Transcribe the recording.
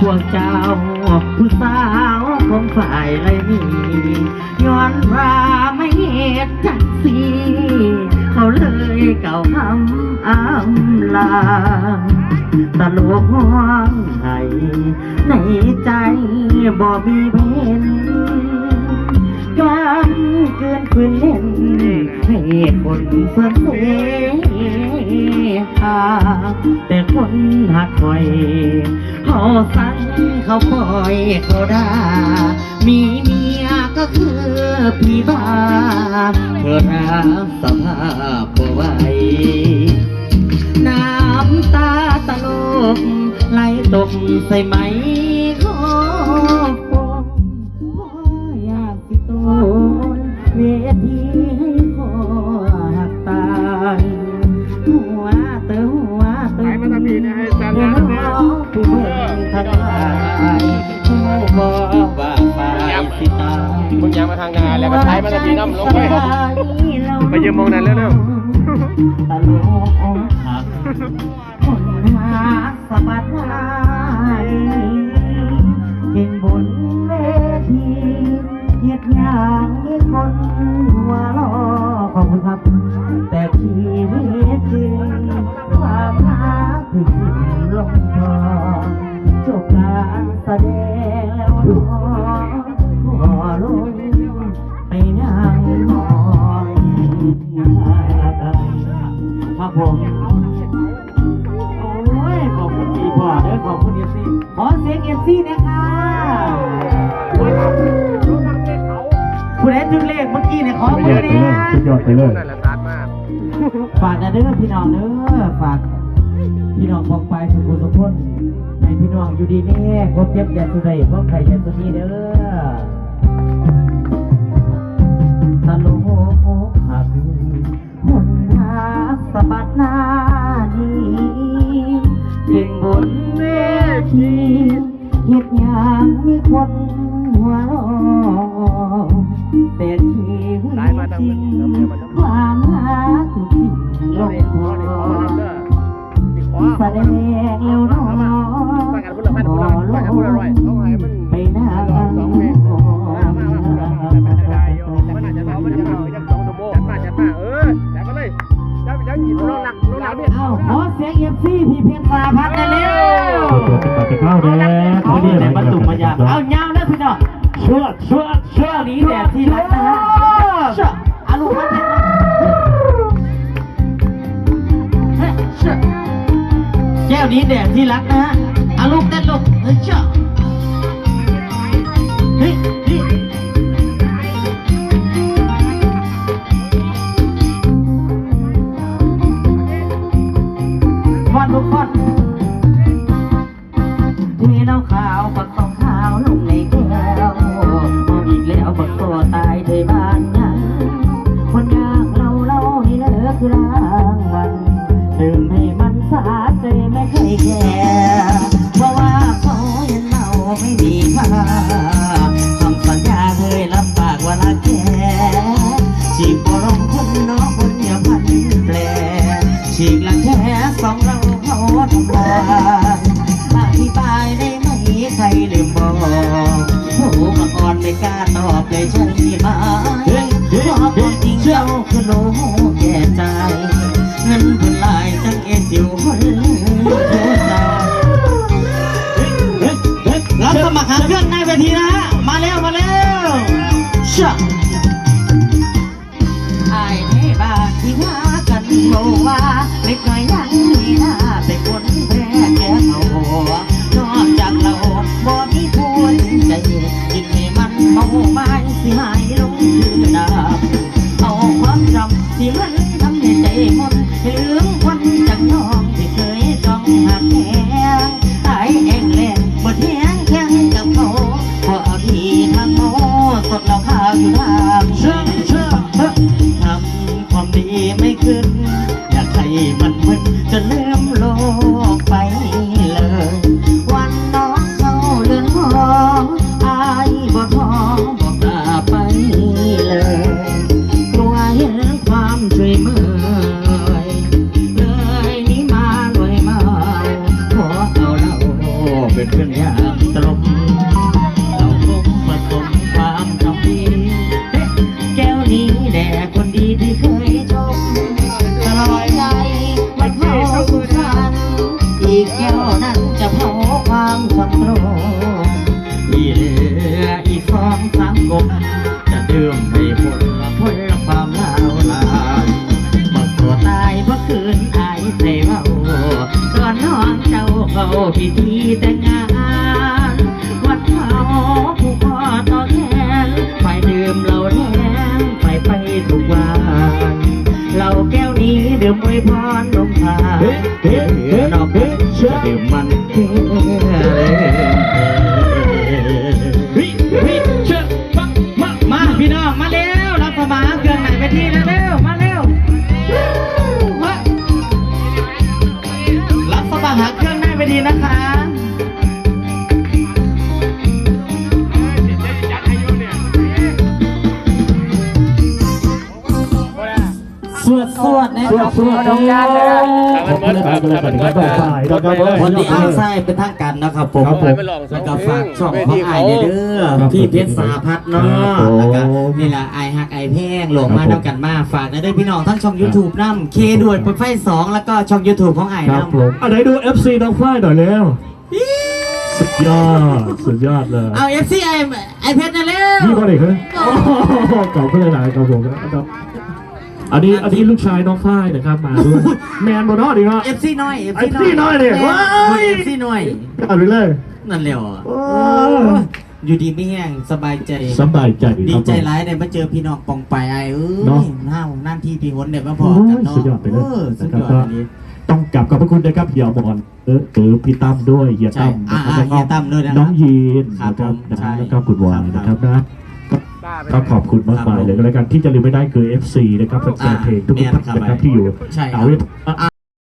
พวกเจ้า ผู้สาวของฝ่ายไรนี่ย้อนว่าไม่เหตุจักสีเขาเลยเก่าคำอำลาตลกห้องไห้ในใจบ่มีเพนกันเกินคืนเล่นให้คนเพื่อนเสียหาแต่คนหักคอย เขาสั่งเขาปล่อยเขาด่ามีเมียก็คือพี่บ้าเธอรับสภาพบ่ไหวน้ำตาตลกไหลตกใส่ไหมขอ มึงยังมาทางงานแล้วก็ใช้มาทำผิดน้ำลงไปไปยืมมองนั้นแล้วเร็วตลกหักคนหาสะบัด ดงแล้วน้องขอลงไปนั่งมองครับผมโอ้ยขอบคุณพี่พ่อเด้อขอบคุณเอฟซีขอเสียงเอฟซีนะคะผู้ใดถึงเลขเมื่อกี้เนี่ยขอมือเนี่ยสุดยอดไปเลยนั่นแหละตัดมากฝากนะเด้อพี่น้องเด้อฝาก พี่น้องพองไปสุขุสุขคนให้พี่น้องอยู่ดีนี่ครบเจ็บอย่าสุดใดพวกใครอย่าสุดนี้เด้อตลกหักคนหาสะบัดหน้านี้เก่งบนเวทีเฮ็ดอย่างมีคนหัวเราะแต่ชีวิตจริงความรักทุกสิ่งลเรางเด็ แสดงแล้วน้องไปกันพูดละพันพูดละพันไปกันพูดละร้อยเขาให้มันไปหน้าสองสองเพลงมามามาพูดละพันแต่ไม่ได้อยู่มันอาเองโมจัดมาจัดมาเออจัดมาเลยจัดจัดหยิบน้องหนักน้องหนักเนี่ยเอาขอเสียงเอฟซีพี่เพียงสาพันกันเร็วเข้าแดงเขาดีแต่ประตูมายามเอาเงานะพี่น้องชั่วชั่วชั่วนี้แดดที่รักนะฮะชั่วอาลูกมันเป็นแก้วนี้แดดที่รักนะฮะอาลูกเต้นลูกเฮ้ยเจ้าเฮ้ยเฮ้ย ไม่มีค่าคำสัญญาเคยรับปากว่ารักแค่จีบบ่ลงคนน้องคนอย่าพันแปลฉีกลังแค่สองเราเขาทำลายอธิบายได้ไหมใครลืมบอกหูมาอ่อนไม่กล้าตอบเลยใช่ไหมเพราะความจริงเจ้าคือโล เวทีนะฮะ มาแล้วมาแล้วชะ กแก้วนั้นจะเผาความสำรวมที่เหลืออีสองสามกบจะดื่มให้หมดเพื่อความลาวลานบักตัวตายเพราะคืนอายใส่าบาตอนน้องเจ้าเขาพิธีแต่งงานวัดเขาผู้พ่อต่อแขนไปดื่มเหล้าแดงไปไปทุกวันเหล้าแก้วนี้ดื่มไว้พอน เชื่ สวดสวดนะสวดสวดดงการเลยนะขอบคุณนะครับขอบคุณนะครับฝ่ายนะครับวันนี้อ้าวไส้เป็นทางการนะครับผมครับผม แล้วก็ฝากช่องของไอ้เด้อครับพี่เพชรสาพัฒน์เนาะครับผมแล้วก็นี่แหละไอฮักไอแพงหลงมาครับผมเท่ากันมาฝากนะด้วยพี่น้องทั้งช่อง YouTube น้ำเคด่วนเปิดไฟสองแล้วก็ช่อง YouTube ของไอ้ครับน้ำผมอะไหนดู FC น้องฝ้ายหน่อยเร็วสุดยอดสุดยอดเลยเอา FC ไอไอเพชรนะเร็วนี่ก็เลยครับโอ้โหขอบคุณหลายๆครับผมนะครับ อันนี้อันนี้ลูกชายน้องฝ้ายนะครับมาด้วยแมนบนนอดีครับเอฟซีน้อย FC น้อยเนี่ยว้ายเอฟซีน้อยอ่านไปเลยนั่นเร็วอะโอ้อยู่ดีไม่แห้งสบายใจสบายใจดีครับใจผมร้ายได้มาเจอพี่น้องปองไปไอ้เอ้เนาะยน่านั่นที่พี่หนเดี๋ยวมาพอกันเนาะโอ้ยสุดยอดไปเลยออสุดนะยอดครับอันนี้ ต้องกลับขอบพระคุณนะครับเฮียบอลเออเออพี่ตั้มด้วยเฮียใช่ตั้มอ่านะครับอ่าเฮียตั้มด้วยนะครับน้องยีนครับนะครับผมนะใช่ แล้วก็คุณวายครับนะครับนะ ก็ก็ขอบคุณมากมายเลยก็แล้วกันที่จะลืมไม่ได้คือ FC นะครับแฟนๆเพลงทุกๆท่านนะครับที่อยู่ใช่ครับเอาไว้